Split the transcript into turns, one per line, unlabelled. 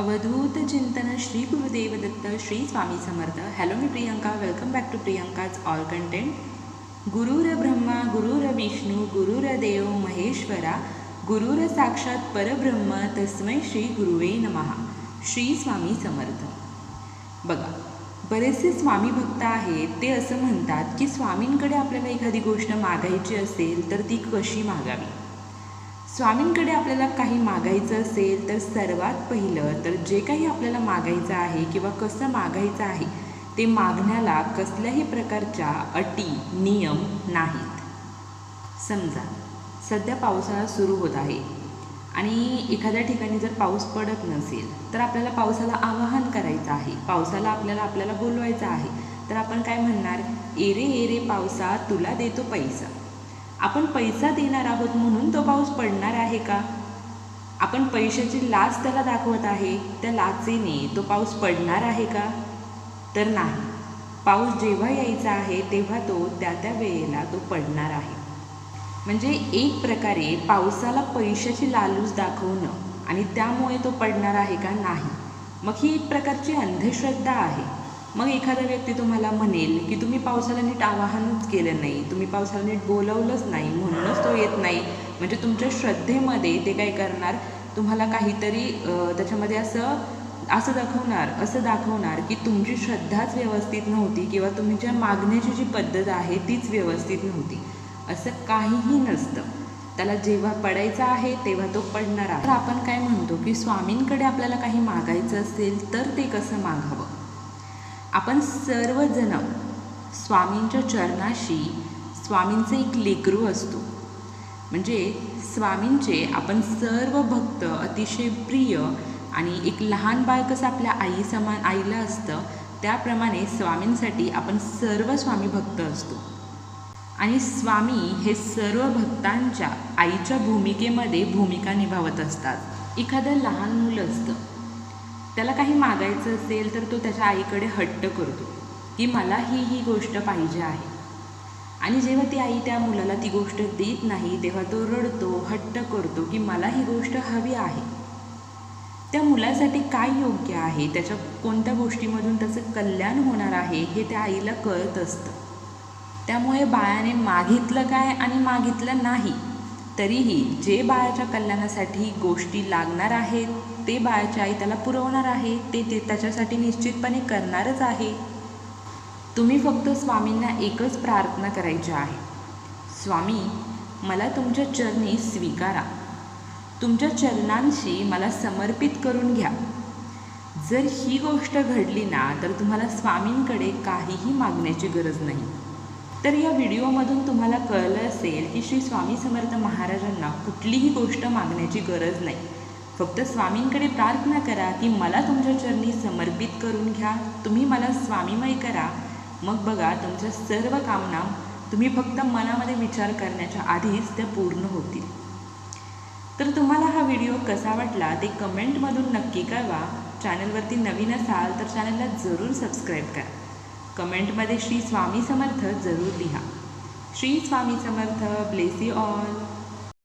अवधूत चिंतन Shri Gurudev Datta Shri Swami Samarth. Hello me Priyanka welcome back to Priyanka's all content गुरुर ब्रह्मा गुरुर विष्णू गुरुर देव महेश्वरा गुरुर साक्षात परब्रह्म तस्मै श्री गुरुवे नमहा श्री स्वामी समर्थ. बघा बरेचसे स्वामी भक्त आहेत ते असं म्हणतात की स्वामींकडे आपल्याला एखादी गोष्ट मागायची असेल तर ती कशी मागावी? स्वामींकडे आपल्याला काही मागायचं असेल तर सर्वात पहिलं तर जे काही आपल्याला मागायचं आहे किंवा कसं मागायचं आहे ते मागण्याला कसल्याही प्रकारच्या अटी नियम नाहीत. समजा सध्या पावसाळा सुरू होत आहे आणि एखाद्या ठिकाणी जर पाऊस पडत नसेल तर आपल्याला पावसाला आवाहन करायचं आहे. पावसाला आपल्याला आपल्याला बोलवायचं आहे. तर आपण काय म्हणणार? एरे एरे पावसा तुला देतो पैसा. आपण पैसा देणार आहोत म्हणून तो पाऊस पडणार आहे का? आपण पैशाची लाच त्याला दाखवत आहे त्या लाचेने तो पाऊस पडणार आहे का? तर नाही. पाऊस जेव्हा यायचा आहे तेव्हा तो त्या त्या वेळेला तो पडणार आहे. म्हणजे एक प्रकारे पावसाला पैशाची लालूच दाखवणं आणि त्यामुळे तो पडणार आहे का? नाही. मग ही एक प्रकारची अंधश्रद्धा आहे. मग एखादा व्यक्ती तुम्हाला म्हणेल की तुम्ही पावसाला नीट आवाहनच केलं नाही तुम्ही पावसाला नीट बोलवलंच नाही म्हणूनच तो येत नाही. म्हणजे तुमच्या श्रद्धेमध्ये ते काय करणार? तुम्हाला काहीतरी त्याच्यामध्ये असं असं दाखवणार असं दाखवणार की तुमची श्रद्धाच व्यवस्थित नव्हती किंवा तुमच्या मागण्याची जी पद्धत आहे तीच व्यवस्थित नव्हती. असं काहीही नसतं. त्याला जेव्हा पडायचं आहे तेव्हा तो पडणार आहे. तर आपण काय म्हणतो की स्वामींकडे आपल्याला काही मागायचं असेल तर ते कसं मागावं? आपण सर्वजण स्वामींच्या चरणाशी स्वामींचे एक लेकरू असतो. म्हणजे स्वामींचे आपण सर्व भक्त अतिशय प्रिय आणि एक लहान बाळ कसं आपल्या आई समान आईला असतं त्याप्रमाणे स्वामींसाठी आपण सर्व स्वामी भक्त असतो. आणि स्वामी हे सर्व भक्तांच्या आईच्या भूमिकेमध्ये भूमिका निभावत असतात. एखादं लहान मुलं असतं. त्याला काही मागायचं असेल तर तो त्याच्या आईकडे हट्ट करतो. की मला ही ही गोष्ट पाहिजे आहे. आणि जेव्हा ती आई त्या मुलाला ती गोष्ट देत नाही तेव्हा तो रडतो हट्ट करतो की मला ही गोष्ट हवी आहे. त्या मुलासाठी काय योग्य आहे? त्याच्या कोणत्या गोष्टीमधून त्याचं कल्याण होणार आहे? हे त्या आईला कळत असतं. त्यामुळे बाळाने मागितलं काय आणि मागितलं नाही? तरीही जे बाळाच्या कल्याणासाठी गोष्टी लागणार आहेत ते बाळाची आई त्याला पुरवणार आहे ते ते त्याच्यासाठी निश्चितपणे करणारच आहे. तुम्ही फक्त स्वामींना एकच प्रार्थना करायची आहे. स्वामी मला तुमच्या चरणी स्वीकारा. तुमच्या चरणांशी मला समर्पित करून घ्या. जर ही गोष्ट घडली ना तर तुम्हाला स्वामींकडे काहीही मागण्याची गरज नाही. तर या व्हिडिओमधून तुम्हाला कळलं असेल की श्री स्वामी समर्थ महाराजांना कुठलीही गोष्ट मागण्याची गरज नाही. फक्त स्वामींकडे प्रार्थना करा की मला तुमच्या चरणी समर्पित करून घ्या. तुम्ही मला स्वामीमय करा. मग बघा तुमच्या सर्व कामना तुम्ही फक्त मनामध्ये विचार करण्याच्या आधीच त्या पूर्ण होतील. तर तुम्हाला हा व्हिडिओ कसा वाटला ते कमेंटमधून नक्की कळवा. चॅनलवरती नवीन असाल तर चॅनलला जरूर सबस्क्राईब करा. कमेंटमध्ये श्री स्वामी समर्थ जरूर लिहा. Shri Swami Samarth bless you all.